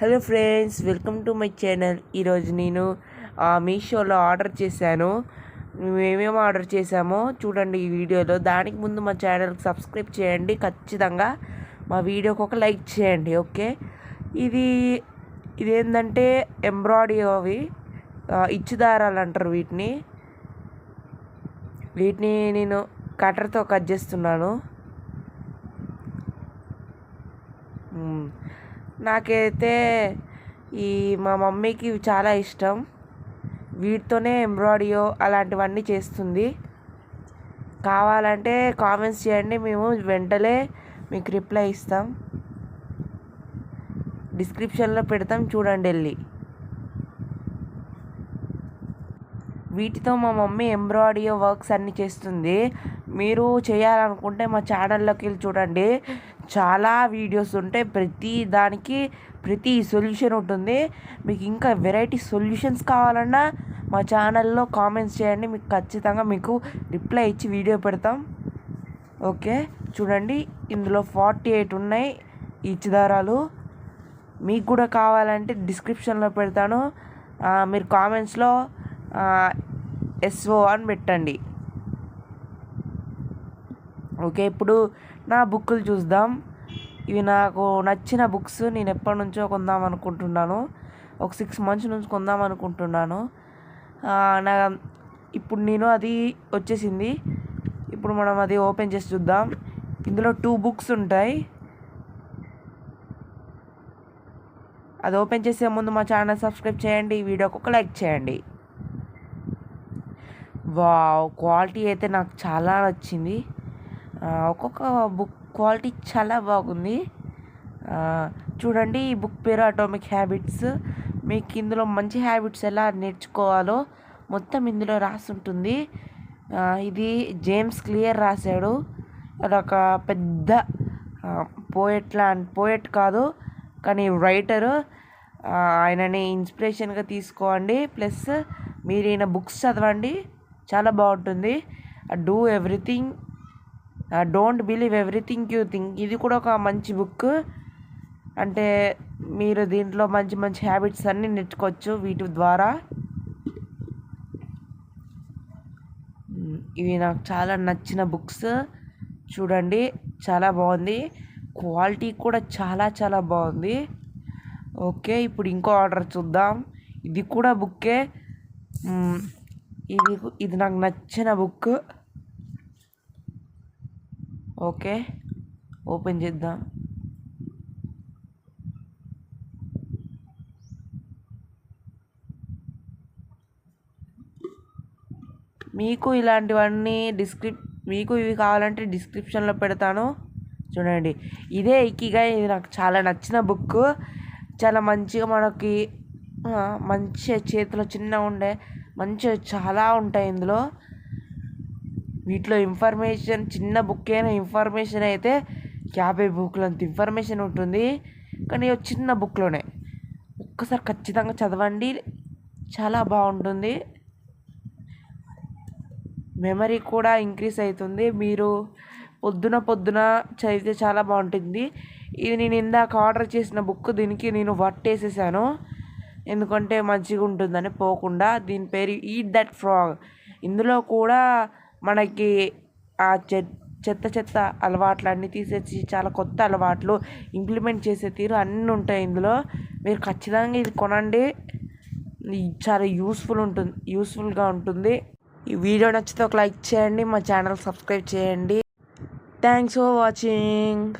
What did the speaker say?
Hello friends welcome to my channel. ఈరోజు నేను మీషోలో ఆర్డర్ చేశాను. మేము ఏమేమి ఆర్డర్ చేశామో చూడండి ఈ వీడియోలో. దానికి ముందు మా ఛానల్కి సబ్స్క్రైబ్ చేయండి. ఖచ్చితంగా మా వీడియోకి ఒక లైక్ చేయండి ఓకే? ఇది ఇదేంటంటే ఎంబ్రాయిడరీ అవి ఇచ్చుదారాలు అంటారు వీటిని. వీటిని నేను కట్టర్తో కట్ చేస్తున్నాను. నాకైతే ఈ మా మమ్మీకి చాలా ఇష్టం. వీటితోనే ఎంబ్రాయిడియో అలాంటివన్నీ చేస్తుంది. కావాలంటే కామెంట్స్ చేయండి మేము వెంటనే మీకు రిప్లై ఇస్తాం. డిస్క్రిప్షన్లో పెడతాం చూడండి వెళ్ళి. వీటితో మా మమ్మీ ఎంబ్రాయిడరీ వర్క్స్ అన్నీ చేస్తుంది. మీరు చేయాలనుకుంటే మా ఛానల్లోకి వెళ్ళి చూడండి. చాలా వీడియోస్ ఉంటాయి. ప్రతి దానికి ప్రతి సొల్యూషన్ ఉంటుంది. మీకు ఇంకా వెరైటీ సొల్యూషన్స్ కావాలన్నా మా ఛానల్లో కామెంట్స్ చేయండి. మీకు ఖచ్చితంగా మీకు రిప్లై ఇచ్చి వీడియో పెడతాం. ఓకే? చూడండి. ఇందులో ఫార్టీ ఎయిట్ ఉన్నాయి ఈచ్ దారాలు మీకు కూడా కావాలంటే డిస్క్రిప్షన్లో పెడతాను. మీరు కామెంట్స్లో ఎస్ఓ అని పెట్టండి. ఓకే ఇప్పుడు నా బుక్కులు చూద్దాం. ఇవి నాకు నచ్చిన బుక్స్ నేను ఎప్పటి నుంచో కొందాం అనుకుంటున్నాను. ఒక సిక్స్ మంత్స్ నుంచి కొందాం అనుకుంటున్నాను. నా ఇప్పుడు నేను అది వచ్చేసింది. ఇప్పుడు మనం అది ఓపెన్ చేసి చూద్దాం. ఇందులో టూ బుక్స్ ఉంటాయి. అది ఓపెన్ చేసే ముందు మా ఛానల్ సబ్స్క్రైబ్ చేయండి. ఈ వీడియోకి ఒక లైక్ చేయండి. వావ్ క్వాలిటీ అయితే నాకు చాలా నచ్చింది. ఒక్కొక్క బుక్ క్వాలిటీ చాలా బాగుంది. చూడండి ఈ బుక్ పేరు అటోమిక్ హ్యాబిట్స్ మీకు ఇందులో మంచి హ్యాబిట్స్ ఎలా నేర్చుకోవాలో మొత్తం ఇందులో రాసి ఉంటుంది ఇది జేమ్స్ క్లియర్ రాశాడు. అదొక పెద్ద పోయెట్ లా పోయెట్ కాదు కానీ రైటరు ఆయనని ఇన్స్పిరేషన్గా తీసుకోండి. ప్లస్ మీరు ఈయన బుక్స్ చదవండి. చాలా బాగుంటుంది. Do everything don't believe everything you think ఇది కూడా ఒక మంచి బుక్ అంటే మీరు దీంట్లో మంచి మంచి హ్యాబిట్స్ అన్నీ నేర్చుకోవచ్చు వీటి ద్వారా. ఇవి నాకు చాలా నచ్చిన బుక్స్ చూడండి చాలా బాగుంది. క్వాలిటీ కూడా చాలా చాలా బాగుంది. ఓకే ఇప్పుడు ఇంకో ఆర్డర్ చూద్దాం. ఇది కూడా బుక్కే ఇది ఇది నాకు నచ్చిన బుక్ ఓకే. ఓపెన్ చేద్దాం. మీకు ఇలాంటివన్నీ డిస్క్రిప్ మీకు ఇవి కావాలంటే డిస్క్రిప్షన్లో పెడతాను. చూడండి. ఇదే ఇకిగా ఇది నాకు చాలా నచ్చిన బుక్. చాలా మంచిగా మనకి మంచి చేతిలో చిన్న ఉండే మంచి చాలా ఉంటాయి ఇందులో. వీటిలో ఇన్ఫర్మేషన్ చిన్న బుక్ అయిన ఇన్ఫర్మేషన్ అయితే యాభై బుక్లు అంత ఇన్ఫర్మేషన్ ఉంటుంది. కానీ చిన్న బుక్లోనే ఒక్కసారి ఖచ్చితంగా చదవండి. చాలా బాగుంటుంది. మెమరీ కూడా ఇంక్రీస్ అవుతుంది. మీరు పొద్దున పొద్దున చదివితే చాలా బాగుంటుంది. ఇది నేను ఇందాక ఆర్డర్ చేసిన బుక్ దీనికి నేను వట్టేసేసాను. ఎందుకంటే మంచిగా ఉంటుందని పోకుండా దీని పేరు ఈట్ దట్ ఫ్రాగ్. ఇందులో కూడా మనకి ఆ చె- చెత్త చెత్త అలవాట్లు అన్నీ తీసేసి చాలా కొత్త అలవాట్లు ఇంప్లిమెంట్ చేసే తీరు అన్నీ ఉంటాయి ఇందులో. మీరు ఖచ్చితంగా ఇది కొనండి. చాలా యూస్ఫుల్ ఉంటుంది యూస్ఫుల్గా ఉంటుంది. ఈ వీడియో నచ్చితే ఒక లైక్ చేయండి మా ఛానల్ సబ్స్క్రైబ్ చేయండి. Thanks for watching.